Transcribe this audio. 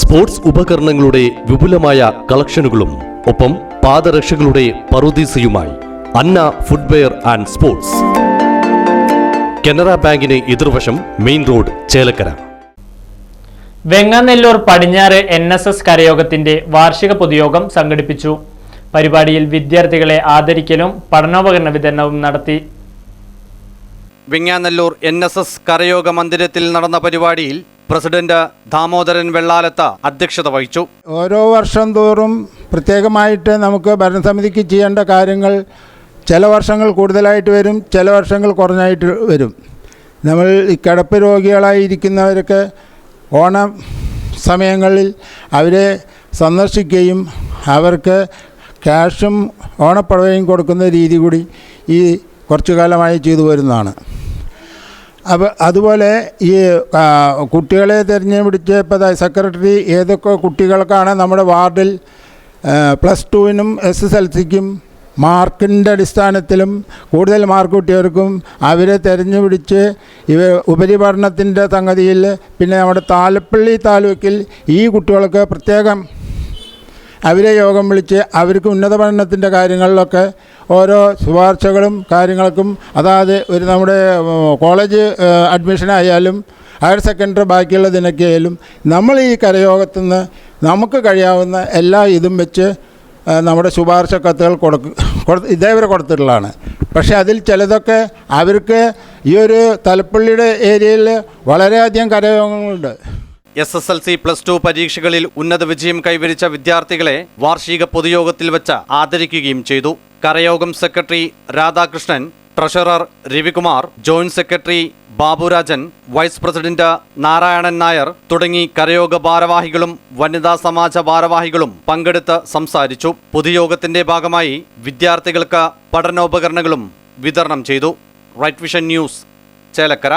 Sports ഉപകരണങ്ങളുടെ വിപുലമായ കളക്ഷനുകളും ഒപ്പം പാദരക്ഷകളുടെ പറുദീസയുമായി Anna footwear and sports. Canara ബാങ്കിന് എതിർവശം മെയിൻ റോഡ് ചേലക്കര. വെങ്ങാനെല്ലൂർ പടിഞ്ഞാറ് എൻ എസ് എസ് കരയോഗത്തിന്റെ വാർഷിക പൊതുയോഗം സംഘടിപ്പിച്ചു. പരിപാടിയിൽ വിദ്യാർത്ഥികളെ ആദരിക്കലും പഠനോപകരണ വിതരണവും നടത്തി. വെങ്ങാനെല്ലൂർ എൻ എസ് എസ് കരയോഗ മന്ദിരത്തിൽ നടന്ന പരിപാടിയിൽ പ്രസിഡന്റ് ദാമോദരൻ വെള്ളാലത്ത അധ്യക്ഷത വഹിച്ചു. ഓരോ വർഷം തോറും പ്രത്യേകമായിട്ട് നമുക്ക് ഭരണസമിതിക്ക് ചെയ്യേണ്ട കാര്യങ്ങൾ ചില വർഷങ്ങൾ കൂടുതലായിട്ട് വരും ചില വർഷങ്ങൾ കുറഞ്ഞായിട്ട് വരും. നമ്മൾ ഈ കിടപ്പ് രോഗികളായിരിക്കുന്നവരൊക്കെ ഓണ സമയങ്ങളിൽ അവരെ സന്ദർശിക്കുകയും അവർക്ക് ക്യാഷും ഓണപ്പുഴയും കൊടുക്കുന്ന രീതി കൂടി ഈ കുറച്ചു കാലമായി ചെയ്തു വരുന്നതാണ്. അപ്പോൾ അതുപോലെ ഈ കുട്ടികളെ ഇപ്പോൾ സെക്രട്ടറി ഏതൊക്കെ കുട്ടികൾക്കാണ് നമ്മുടെ വാർഡിൽ പ്ലസ് ടുവിനും എസ് എസ് എൽ സിക്കും മാർക്കിന്റെ അടിസ്ഥാനത്തിലും കൂടുതൽ മാർക്ക് കിട്ടിയവർക്കും അവരെ തിരഞ്ഞുപിടിച്ച് ഇവ ഉപരിപഠനത്തിന്റെ സംഗതിയിൽ പിന്നെ നമ്മുടെ താലപ്പള്ളി താലൂക്കിൽ ഈ കുട്ടികൾക്ക് പ്രത്യേകം അവരെ യോഗം വിളിച്ച് അവർക്ക് ഉന്നത പഠനത്തിന്റെ കാര്യങ്ങളിലൊക്കെ ഓരോ ശുപാർശകളും കാര്യങ്ങൾക്കും അതായത് ഒരു നമ്മുടെ കോളേജ് അഡ്മിഷനായാലും ഹയർ സെക്കൻഡറി ബാക്കിയുള്ളതിനൊക്കെ ആയാലും നമ്മൾ ഈ കരയോഗത്തു നിന്ന് നമുക്ക് കഴിയാവുന്ന എല്ലാ ഇതും വെച്ച് നമ്മുടെ ശുപാർശ കത്തുകൾ കൊടുക്കും കൊടു ഇതേവരെ കൊടുത്തിട്ടുള്ളതാണ്. പക്ഷേ അതിൽ ചിലതൊക്കെ അവർക്ക് ഈ ഒരു തലപ്പള്ളിയുടെ ഏരിയയിൽ വളരെയധികം കരയോഗങ്ങളുണ്ട്. S S L C plus two പരീക്ഷകളിൽ ഉന്നത വിജയം കൈവരിച്ച വിദ്യാർത്ഥികളെ വാർഷിക പൊതുയോഗത്തിൽ വെച്ച് ആദരിക്കുകയും ചെയ്തു. കരയോഗം secretary Radhakrishnan treasurer Ravikumar joint secretary Baburajan vice president Narayanan Nair തുടങ്ങി കരയോഗ ഭാരവാഹികളും വനിതാ സമാജ ഭാരവാഹികളും പങ്കെടുത്ത് സംസാരിച്ചു. പൊതുയോഗത്തിന്റെ ഭാഗമായി വിദ്യാർത്ഥികൾക്ക് പഠനോപകരണങ്ങളും വിതരണം ചെയ്തു. Right Vision News Chelakkara.